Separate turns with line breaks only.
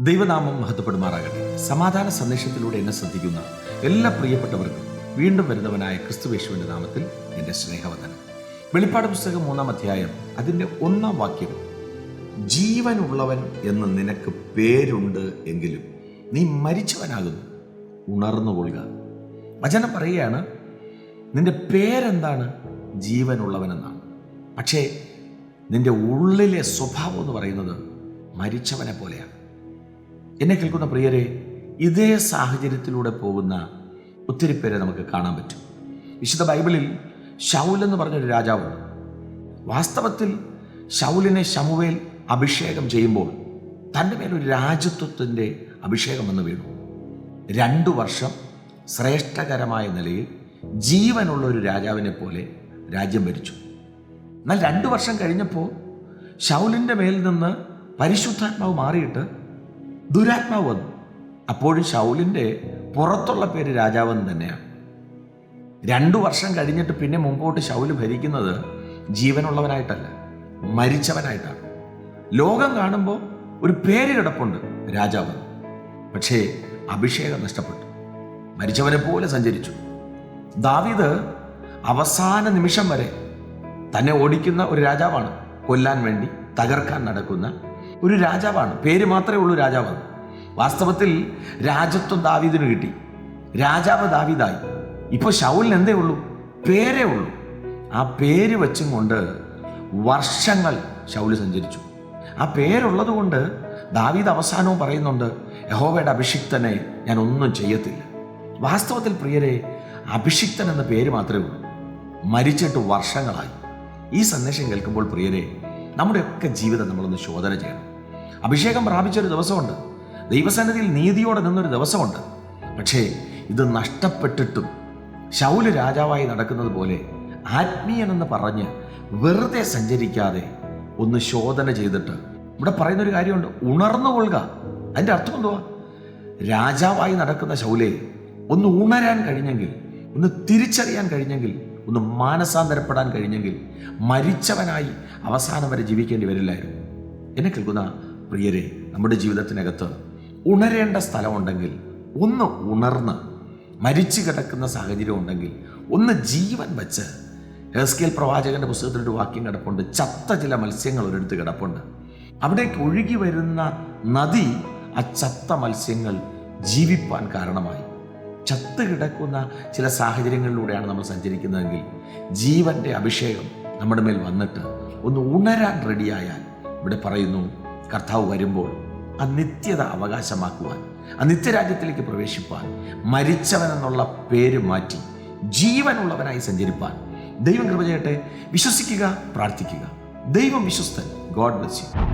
ദൈവനാമം മഹത്വപ്പെടുമാറാകട്ടെ. സമാധാന സന്ദേശത്തിലൂടെ എന്നെ ശ്രദ്ധിക്കുന്ന എല്ലാ പ്രിയപ്പെട്ടവർക്കും വീണ്ടും വരുന്നവനായ ക്രിസ്തുവേശുവിന്റെ നാമത്തിൽ എന്റെ സ്നേഹവന്ദനം. വെളിപ്പാട് പുസ്തകം മൂന്നാം അധ്യായം അതിന്റെ ഒന്നാം വാക്യം ജീവനുള്ളവൻ എന്ന് നിനക്ക് പേരുണ്ട് എങ്കിലും നീ മരിച്ചവനാകുന്നു. ഉണർന്നു ഉണർന്നുകൊള്ളുക വചനം പറയുകയാണ് നിന്റെ പേരെന്താണ്? ജീവനുള്ളവനെന്നാണ് പക്ഷേ നിന്റെ ഉള്ളിലെ സ്വഭാവം എന്ന് പറയുന്നത് മരിച്ചവനെ പോലെയാണ്. എന്നെ കേൾക്കുന്ന പ്രിയരെ ഇതേ സാഹചര്യത്തിലൂടെ പോകുന്ന ഒത്തിരി പേരെ നമുക്ക് കാണാൻ പറ്റും. വിശുദ്ധ ബൈബിളിൽ ഷൗൽ എന്ന് പറഞ്ഞൊരു രാജാവ് വാസ്തവത്തിൽ ഷൗലിനെ ശമുവേൽ അഭിഷേകം ചെയ്യുമ്പോൾ തന്റെ മേലൊരു രാജ്യത്വത്തിന്റെ അഭിഷേകം വന്ന് വീണു. രണ്ടു വർഷം ശ്രേഷ്ഠകരമായ നിലയിൽ ജീവനുള്ള ഒരു രാജാവിനെ പോലെ രാജ്യം ഭരിച്ചു. എന്നാൽ രണ്ടു വർഷം കഴിഞ്ഞപ്പോൾ ഷൗലിന്റെ മേൽ നിന്ന് പരിശുദ്ധാത്മാവ് മാറിയിട്ട് ദുരാത്മാവ് വന്നു. അപ്പോഴും ഷൗലിന്റെ പുറത്തുള്ള പേര് രാജാവെന്ന് തന്നെയാണ്. രണ്ടു വർഷം കഴിഞ്ഞിട്ട് പിന്നെ മുമ്പോട്ട് ഷൗൽ ഭരിക്കുന്നത് ജീവനുള്ളവനായിട്ടല്ല മരിച്ചവനായിട്ടാണ്. ലോകം കാണുമ്പോൾ ഒരു പേര് കിടപ്പുണ്ട് രാജാവ്. പക്ഷേ അഭിഷേകം നഷ്ടപ്പെട്ടു. മരിച്ചവനെ പോലെ സഞ്ചരിച്ചു. ദാവീദ് അവസാന നിമിഷം വരെ തന്നെ ഓടിക്കുന്ന ഒരു രാജാവാണ്. കൊല്ലാൻ വേണ്ടി തകർക്കാൻ നടക്കുന്ന ഒരു രാജാവാണ്. പേര് മാത്രമേ ഉള്ളൂ രാജാവ്. വാസ്തവത്തിൽ രാജത്വം ദാവീദിന് കിട്ടി. രാജാവ് ദാവീദായി. ഇപ്പോൾ ഷൗലിന് എന്തേ ഉള്ളൂ? പേരേ ഉള്ളൂ. ആ പേര് വെച്ചും കൊണ്ട് വർഷങ്ങൾ ഷൗൽ സഞ്ചരിച്ചു. ആ പേരുള്ളത് കൊണ്ട് ദാവീദ് അവസാനവും പറയുന്നുണ്ട് യഹോവയുടെ അഭിഷിക്തനെ ഞാൻ ഒന്നും ചെയ്യത്തില്ല. വാസ്തവത്തിൽ പ്രിയരെ അഭിഷിക്തൻ എന്ന പേര് മാത്രമേ ഉള്ളൂ. മരിച്ചിട്ട് വർഷങ്ങളായി. ഈ സന്ദേശം കേൾക്കുമ്പോൾ പ്രിയരെ നമ്മുടെയൊക്കെ ജീവിതം നമ്മളൊന്ന് ശോധന ചെയ്യണം. അഭിഷേകം പ്രാപിച്ചൊരു ദിവസമുണ്ട്. ദൈവസന്നിധിയിൽ നീതിയോടെ നിന്നൊരു ദിവസമുണ്ട്. പക്ഷേ ഇത് നഷ്ടപ്പെട്ടിട്ടും ശൗൽ രാജാവായി നടക്കുന്നത് പോലെ ആത്മീയനെന്ന് പറഞ്ഞ് വെറുതെ സഞ്ചരിക്കാതെ ഒന്ന് ശോധന ചെയ്തിട്ട് ഇവിടെ പറയുന്നൊരു കാര്യമുണ്ട്. ഉണർന്നു കൊള്ളുക. അതിന്റെ അർത്ഥം എന്തുവാ? രാജാവായി നടക്കുന്ന ശൗലെ ഒന്ന് ഉണരാൻ കഴിഞ്ഞെങ്കിൽ ഒന്ന് തിരിച്ചറിയാൻ കഴിഞ്ഞെങ്കിൽ ഒന്ന് മാനസാന്തരപ്പെടാൻ കഴിഞ്ഞെങ്കിൽ മരിച്ചവനായി അവസാനം വരെ ജീവിക്കേണ്ടി വരില്ലായിരുന്നു. എന്നെ കേൾക്കുന്ന പ്രിയരെ നമ്മുടെ ജീവിതത്തിനകത്ത് ഉണരേണ്ട സ്ഥലമുണ്ടെങ്കിൽ ഒന്ന് ഉണർന്ന് മരിച്ചു കിടക്കുന്ന സാഹചര്യം ഉണ്ടെങ്കിൽ ഒന്ന് ജീവൻ വെച്ച് ഹെസ്കേൽ പ്രവാചകന്റെ പുസ്തകത്തിലൊരു വാക്യം കിടപ്പുണ്ട്. ചത്ത ചില മത്സ്യങ്ങൾ ഒരിടത്ത് കിടപ്പുണ്ട്. അവിടേക്ക് ഒഴുകി വരുന്ന നദി ആ ചത്ത മത്സ്യങ്ങൾ ജീവിപ്പാൻ കാരണമായി. ചത്ത് കിടക്കുന്ന ചില സാഹചര്യങ്ങളിലൂടെയാണ് നമ്മൾ സഞ്ചരിക്കുന്നതെങ്കിൽ ജീവന്റെ അഭിഷേകം നമ്മുടെ മേൽ വന്നിട്ട് ഒന്ന് ഉണരാൻ റെഡിയായാൽ ഇവിടെ പറയുന്നു കർത്താവ് വരുമ്പോൾ ആ നിത്യത അവകാശമാക്കുവാൻ ആ നിത്യരാജ്യത്തിലേക്ക് പ്രവേശിപ്പാൻ മരിച്ചവൻ എന്നുള്ള പേര് മാറ്റി ജീവനുള്ളവനായി സഞ്ചരിപ്പാൻ ദൈവം കൃപ ചെയ്യട്ടെ. വിശ്വസിക്കുക പ്രാർത്ഥിക്കുക. ദൈവം വിശ്വസ്തൻ. God bless you.